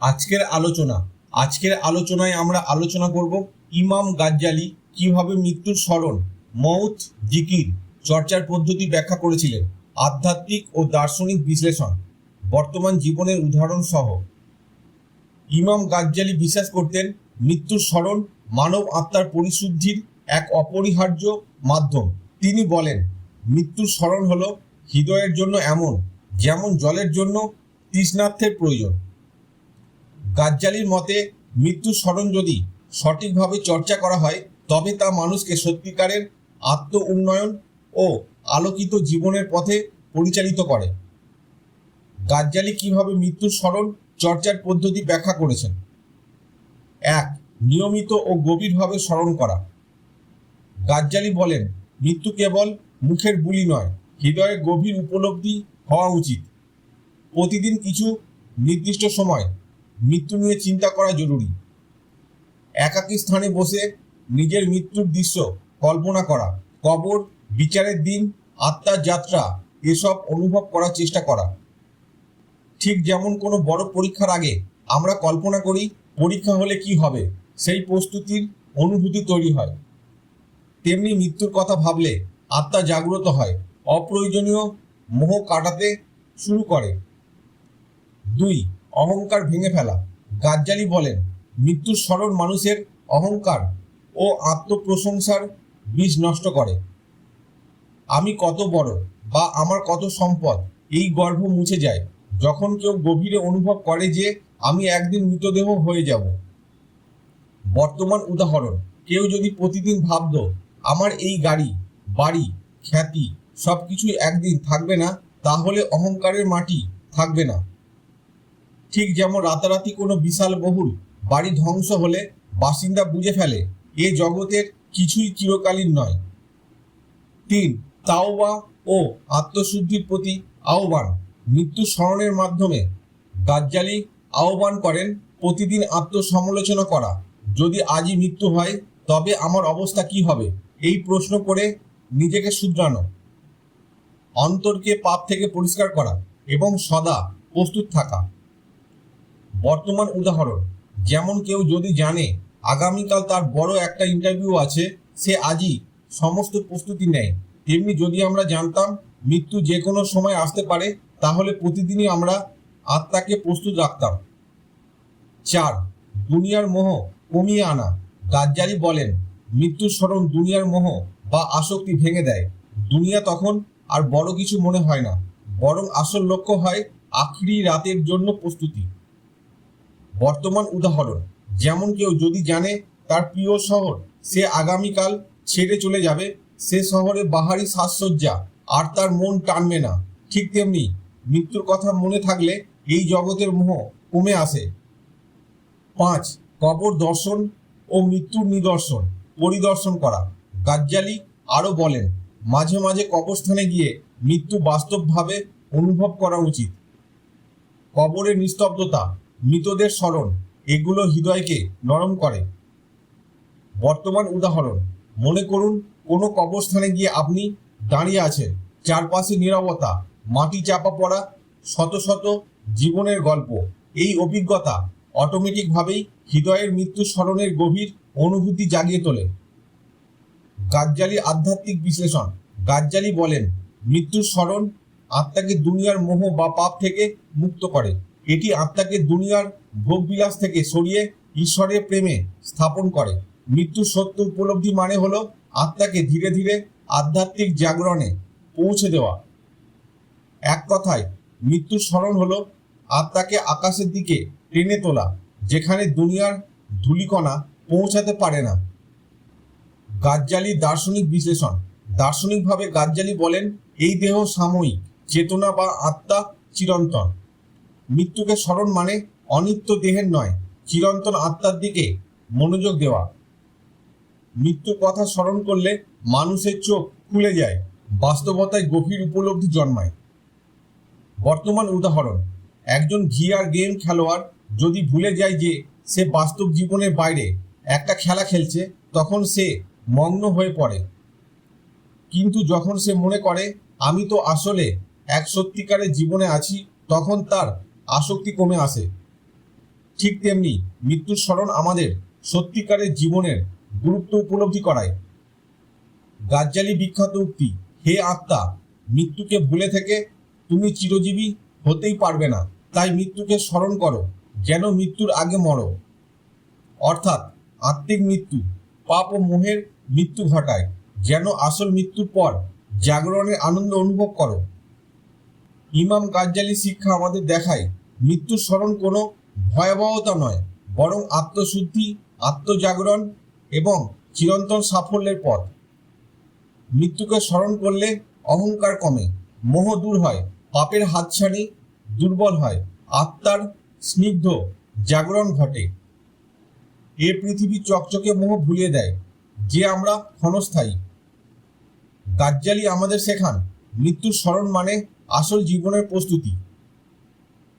আজকের আলোচনা। আজকের আলোচনায় আমরা আলোচনা করব ইমাম গাজ্জালি কীভাবে মৃত্যুর স্মরণ মৌত জিকির, চর্চার পদ্ধতি ব্যাখ্যা করেছিলেন, আধ্যাত্মিক ও দার্শনিক বিশ্লেষণ, বর্তমান জীবনের উদাহরণ সহ। ইমাম গাজ্জালি বিশ্বাস করতেন, মৃত্যুর স্মরণ মানব আত্মার পরিশুদ্ধির এক অপরিহার্য মাধ্যম। তিনি বলেন, মৃত্যুর স্মরণ হল হৃদয়ের জন্য এমন, যেমন জলের জন্য তৃষ্ণার্থের প্রয়োজন। গাজ্জালির মতে, মৃত্যুর স্মরণ যদি সঠিকভাবে চর্চা করা হয়, তবে তা মানুষকে সত্যিকারের আত্ম উন্নয়ন ও আলোকিত জীবনের পথে পরিচালিত করে। গাজ্জালি কীভাবে মৃত্যুর স্মরণ চর্চার পদ্ধতি ব্যাখ্যা করেছেন? এক, নিয়মিত ও গভীরভাবে স্মরণ করা। গাজ্জালি বলেন, মৃত্যু কেবল মুখের বুলি নয়, হৃদয়ে গভীর উপলব্ধি হওয়া উচিত। প্রতিদিন কিছু নির্দিষ্ট সময় মৃত্যু নিয়ে চিন্তা করা জরুরি। একাকী স্থানে বসে নিজের মৃত্যুর দৃশ্য কল্পনা করা, কবর, বিচারের দিন, আত্মার যাত্রা, এসব অনুভব করার চেষ্টা করা। ঠিক যেমন কোনো বড় পরীক্ষার আগে আমরা কল্পনা করি, পরীক্ষা হলে কি হবে, সেই প্রস্তুতির অনুভূতি তৈরি হয়। তেমনি মৃত্যুর কথা ভাবলে আত্মা জাগ্রত হয়, অপ্রয়োজনীয় মোহ কাটাতে শুরু করে। দুই অহংকার ভেঙে ফেলা। গাজ্জালি বলেন, মৃত্যুর স্মরণ মানুষের অহংকার ও আত্মপ্রশংসার বীজ নষ্ট করে। আমি কত বড় বা আমার কত সম্পদ, এই গর্ভ মুছে যায়, যখন কেউ গভীরে অনুভব করে যে আমি একদিন মৃতদেহ হয়ে যাব। বর্তমান উদাহরণ, কেউ যদি প্রতিদিন ভাবত, আমার এই গাড়ি, বাড়ি, খ্যাতি সব কিছুই একদিন থাকবে না, তাহলে অহংকারের মাটি থাকবে না। ঠিক যেমন রাতারাতি কোনো বিশাল বহুল বাড়ি ধ্বংস হলে বাসিন্দা বুঝে ফেলে, এ জগতের কিছুই চিরকালীন নয়। তিন, তাওবা ও আত্মশুদ্ধির প্রতি আহ্বান। মৃত্যু স্মরণের মাধ্যমে গাজ্জালি আহ্বান করেন, প্রতিদিন আত্মসমালোচনা করা। যদি আজই মৃত্যু হয়, তবে আমার অবস্থা কি হবে? এই প্রশ্ন করে নিজেকে শুধরানো। অন্তরকে পাপ থেকে পরিষ্কার করা এবং সদা প্রস্তুত থাকা। বর্তমান উদাহরণ। যেমন কেউ যদি জানে, আগামীকাল তার বড় একটা ইন্টারভিউ আছে, সে আজই সমস্ত প্রস্তুতি নেয়। তেমনি যদি আমরা জানতাম, মৃত্যু যে কোনো সময় আসতে পারে, তাহলে প্রতিদিনই আমরা আত্মাকে প্রস্তুত রাখতাম। চার, দুনিয়ার মোহ কমিয়ে আনা। গাজ্জালি বলেন, মৃত্যুর স্মরণ দুনিয়ার মোহ বা আসক্তি ভেঙে দেয়। দুনিয়া তখন আর বড় কিছু মনে হয় না, বরং আসল লক্ষ্য হয় আখরি রাতের জন্য প্রস্তুতি। বর্তমান উদাহরণ। যেমন কেউ যদি জানে তার প্রিয় শহর, সে আগামীকাল ছেড়ে চলে যাবে, সে শহরে বাহারি সাজসজ্জা, আর তার মন টানবে না। ঠিক তেমনি মৃত্যুর কথা মনে থাকলে এই জগতের মোহ কমে আসে। পাঁচ, কবর দর্শন ও মৃত্যুর নিদর্শন, পরিদর্শন করা। গাজ্জালি আরও বলেন, মাঝে মাঝে কবরস্থানে গিয়ে মৃত্যু বাস্তবভাবে অনুভব করা উচিত। কবরের নিস্তব্ধতা মৃতদের স্মরণ, এগুলো হৃদয়কে নরম করে। বর্তমান উদাহরণ, মনে করুন কোনো কবরস্থানে গিয়ে আপনি দাঁড়িয়ে আছেন, চারপাশে নিরবতা, মাটি চাপা পড়া, শত শত জীবনের গল্প। এই অভিজ্ঞতা অটোমেটিকভাবেই হৃদয়ের মৃত্যু স্মরণের গভীর অনুভূতি জাগিয়ে তোলে। গাজ্জালি আধ্যাত্মিক বিশ্লেষণ, গাজ্জালি বলেন, মৃত্যুর স্মরণ আত্মাকে দুনিয়ার মোহ বা পাপ থেকে মুক্ত করে। এটি আত্মাকে দুনিয়ার ভোগবিলাস থেকে সরিয়ে ঈশ্বরের প্রেমে স্থাপন করে। মৃত্যুর সত্য উপলব্ধি মানে হলো আত্মাকে ধীরে ধীরে আধ্যাত্মিক জাগরণে পৌঁছে দেওয়া। এক কথায়, মৃত্যুর স্মরণ হলো আত্মাকে আকাশের দিকে টেনে তোলা, যেখানে দুনিয়ার ধুলিকণা পৌঁছাতে পারে না। গাজ্জালি দার্শনিক বিশ্লেষণ। দার্শনিকভাবে গাজ্জালি বলেন, এই দেহ সাময়িক, চেতনা বা আত্মা চিরন্তন। মৃত্যুকে স্মরণ মানে অনিত্য দেহের নয়, চিরন্তন আত্মার দিকে মনোযোগ দেওয়া। মৃত্যুর কথা স্মরণ করলে মানুষের চোখ খুলে যায়, বাস্তবতায় গভীর উপলব্ধি জন্মায়। বর্তমান উদাহরণ, একজন ভিআর গেম খেলোয়াড় যদি ভুলে যায় যে সে বাস্তব জীবনের বাইরে একটা খেলা খেলছে, তখন সে মগ্ন হয়ে পড়ে। কিন্তু যখন সে মনে করে, আমি তো আসলে এক সত্যিকারের জীবনে আছি, তখন তার আসক্তি কমে আসে। ঠিক তেমনি মৃত্যুর স্মরণ আমাদের সত্যিকারের জীবনের গুরুত্ব উপলব্ধি করায়। গাজ্জালি বিখ্যাত উক্তি, হে আত্মা, মৃত্যুকে ভুলে থেকে তুমি চিরজীবী হতেই পারবে না। তাই মৃত্যুকে স্মরণ করো, যেন মৃত্যুর আগে মরো। অর্থাৎ আত্মিক মৃত্যু, পাপ ও মোহের মৃত্যু ঘটায়, যেন আসল মৃত্যুর পর জাগরণের আনন্দ অনুভব করো। ইমাম গাজ্জালি শিক্ষা আমাদের দেখায় মৃত্যুর স্মরণ কোনো ভয়াবহতা নয়, বরং আত্মশুদ্ধি, আত্মজাগরণ এবং চিরন্তন সাফল্যের পথ। মৃত্যুকে স্মরণ করলে অহংকার কমে, মোহ দূর হয়, পাপের হাতছানি দুর্বল হয়, আত্মার স্নিগ্ধ জাগরণ ঘটে। এ পৃথিবী চকচকে মোহ ভুলিয়ে দেয়, যে আমরা ক্ষণস্থায়ী। গাজ্জালি আমাদের শেখান, মৃত্যুর স্মরণ মানে আসল জীবনের প্রস্তুতি।